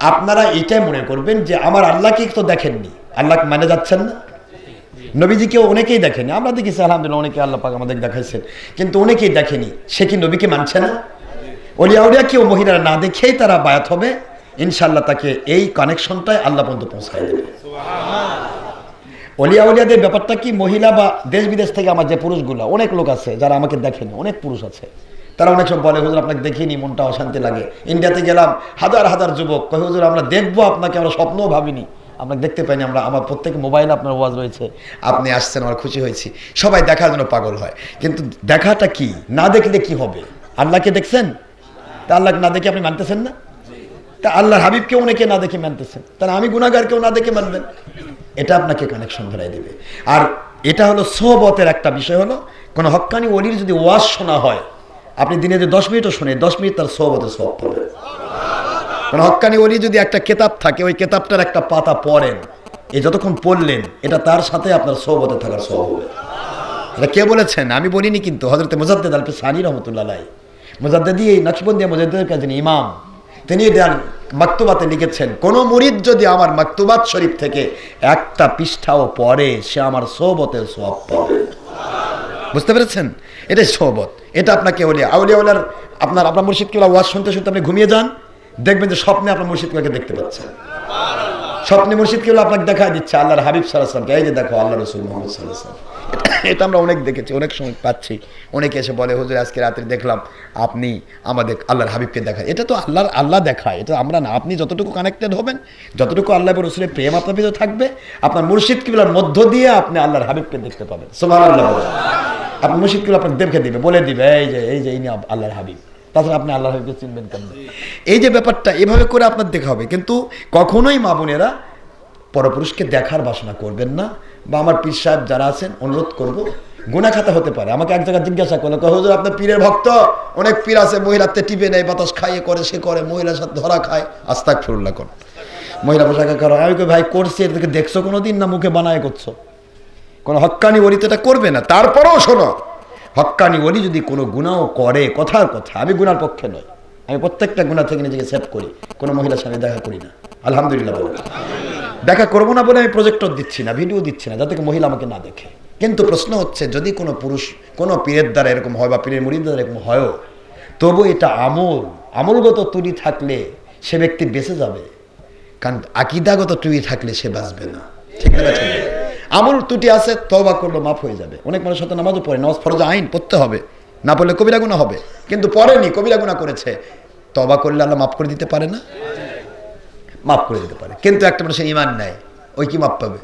আপনারা এটাই মনে করবেন যে আমার আল্লাহকে তো দেখেননি। আল্লাহ মানে যাচ্ছেন না। নবীজিকেও অনেকেই দেখেনি। আমরা দেখেছি, আলহামদুলিল্লাহ, অনেকে আল্লাহ পাক আমাদের দেখাইছেন। কিন্তু অনেকেই দেখেনি। সে কি নবীকে মানছে না? অলিয়াউলিয়া কেউ মহিলারা না দেখেই তারা বায়াত হবে? ইনশাল্লাহ তাকে এই কানেকশনটাই আল্লাহ পর্যন্ত পৌঁছায় দেবে। অলিয়া উলিয়াদের ব্যাপারটা কি? মহিলা বা দেশ বিদেশ থেকে আমার যে পুরুষগুলো, অনেক লোক আছে যারা আমাকে দেখেনি, অনেক পুরুষ আছে। তারা অনেক সময় বলে, হুজুর, আপনাকে দেখিনি, মনটা অশান্তি লাগে। ইন্ডিয়াতে গেলাম, হাজার হাজার যুবক কয়ে হুজুর, আমরা দেখব আপনাকে, আমরা স্বপ্নও ভাবিনি। আপনাকে দেখতে পাইনি, আমরা, আমার প্রত্যেক মোবাইলে আপনার ওয়াজ রয়েছে, আপনি আসছেন, আমার খুশি হয়েছি। সবাই দেখার জন্য পাগল হয়। কিন্তু দেখাটা কি? না দেখলে কি হবে? আল্লাহকে দেখছেন? তা আল্লাহকে না দেখে আপনি মানতেছেন না? তা আল্লাহর হাবিবকে অনেকে না দেখে মানতেছেন। তাহলে আমি গুণাগারকেও না দেখে মানবেন? এটা আপনাকে কানেকশন ধরাই দেবে। আর এটা হলো সোহবতের একটা বিষয় হলো, কোনো হক্কানি অলির যদি ওয়াজ শোনা হয় আপনি দিনে যে দশ মিনিটও শুনে দশ মিনিট তার সোহবতের সব পাবেন। কোনো হক্কানি অলি যদি একটা কেতাব থাকে, ওই কেতাবটার একটা পাতা পড়েন এই যতক্ষণ পড়লেন, এটা তার সাথে আপনার সোহবতে থাকার সব হবে। এটা কে বলেছেন? আমি বলিনি কিন্তু হজরত মুজাদ্দেদ আলপি সানি রহমতুল্লাহ মুজাদ্দেদি, এই নকশবন্দিয়া মুজাদ্দেদের কাছে ইমাম, তিনি মাকতুবাতে লিখেছেন, কোন মুরিদ যদি আমার মাকতুবাত শরীফ থেকে একটা পৃষ্ঠাও পড়ে, সে আমার সোহবতের সব পাবে। বুঝতে পেরেছেন? এটাই সোহবত। এটা আপনাকে ওলিয়া আউলিয়া ওলার আপনার আপনার মুর্শিদ কিলা ওয়াজ শুনতে শুনতে আপনি ঘুমিয়ে যান, দেখবেন যে স্বপ্নে আপনার মুর্শিদ কিলাকে দেখতে পাচ্ছেন স্বপ্নে মুর্শিদ কিলা আপনাকে দেখায় দিচ্ছে, আল্লাহর হাবিব সাল্লাহামকে এই যে দেখো আল্লাহ রসুল মোহাম্মদ সাল্লাহ এটা আমরা অনেক দেখেছি, অনেক সময় পাচ্ছি। অনেকে এসে বলে, হুজুর, আজকে রাত্রে দেখলাম আপনি আমাদের আল্লাহর হাবিবকে দেখায়। এটা তো আল্লাহর আল্লাহ দেখায়। এটা আমরা না আপনি যতটুকু কানেক্টেড হবেন, যতটুকু আল্লাহ রসুলের প্রেম আপনার ভিতরে থাকবে, আপনার মুর্শিদ কিবলার মধ্য দিয়ে আপনি আল্লাহর হাবিবকে দেখতে পাবেন। সোমান আল্লাহ আপনি মুর্শিদ কিবলা আপনাকে দেখে দিবে, বলে দিবে, এই যে এই যে, ইনি আল্লাহর হাবিব। তাছাড়া আপনি আল্লাহর হাবিবকে চিনবেন কেন এই যে ব্যাপারটা, এভাবে করে আপনার দেখা হবে। কিন্তু কখনোই মা বোনেরা পরপুরুষকে দেখার বাসনা করবেন না। বা আমার পীর সাহেব যারা আছেন, অনুরোধ করব গুনা খাতা হতে পারে। আমাকে এক জায়গায় জিজ্ঞাসা করল হুজুর, আপনার পীরের ভক্ত? অনেক পীর আছে মহিলাতে টিপে নেয়, বাতাস খাইয়ে করে, সে করে, মহিলার সাথে ধরা খায়। আস্তাক ফিরুল্লাহ কর। মহিলা পোশাকে করো, আমি ভাই, করছি এটাকে দেখছ কোনো দিন না, মুখে বানায় করছ? কোনো হক্কানি ওলিতে এটা করবে না। তারপরেও শোনো, হক্কানি ওলি যদি কোনো গুণাও করে, কথার কথা, আমি গুনার পক্ষে নয় আমি প্রত্যেকটা গুণা থেকে নিজেকে সেভ করি, কোনো মহিলার সাথে দেখা করি না। আলহামদুলিল্লাহ বলো। দেখা করব না বলে আমি প্রজেক্টর দিচ্ছি না ভিডিও দিচ্ছি না, যাতে মহিলা আমাকে না দেখে। কিন্তু প্রশ্ন হচ্ছে, যদি কোনো পুরুষ, কোনো পীরের দ্বারা এরকম হয় বা পীরের মুড়ির দ্বারা এরকম হয়ও, তবু এটা আমল, আমলগত তুলি থাকলে সে ব্যক্তি বেঁচে যাবে। কারণ আকিদাগত তুলি থাকলে সে বাঁচবে না। ঠিক ঠিক আমল ত্রুটি আছে তবা করল মাফ হয়ে যাবে। অনেক মানুষ হয়তো নামাজও পড়ে, নামাজ ফরজ আইন পড়তে হবে। না পড়লে কবিরা গুণা হবে। কিন্তু পড়েনি, কবিরা গুণা করেছে। তবা করলে আল্লাহ মাফ করে দিতে পারে না? মাফ করে দিতে পারে। কিন্তু একটা মানুষের ইমান নেয়, ওই কি মাফ পাবে?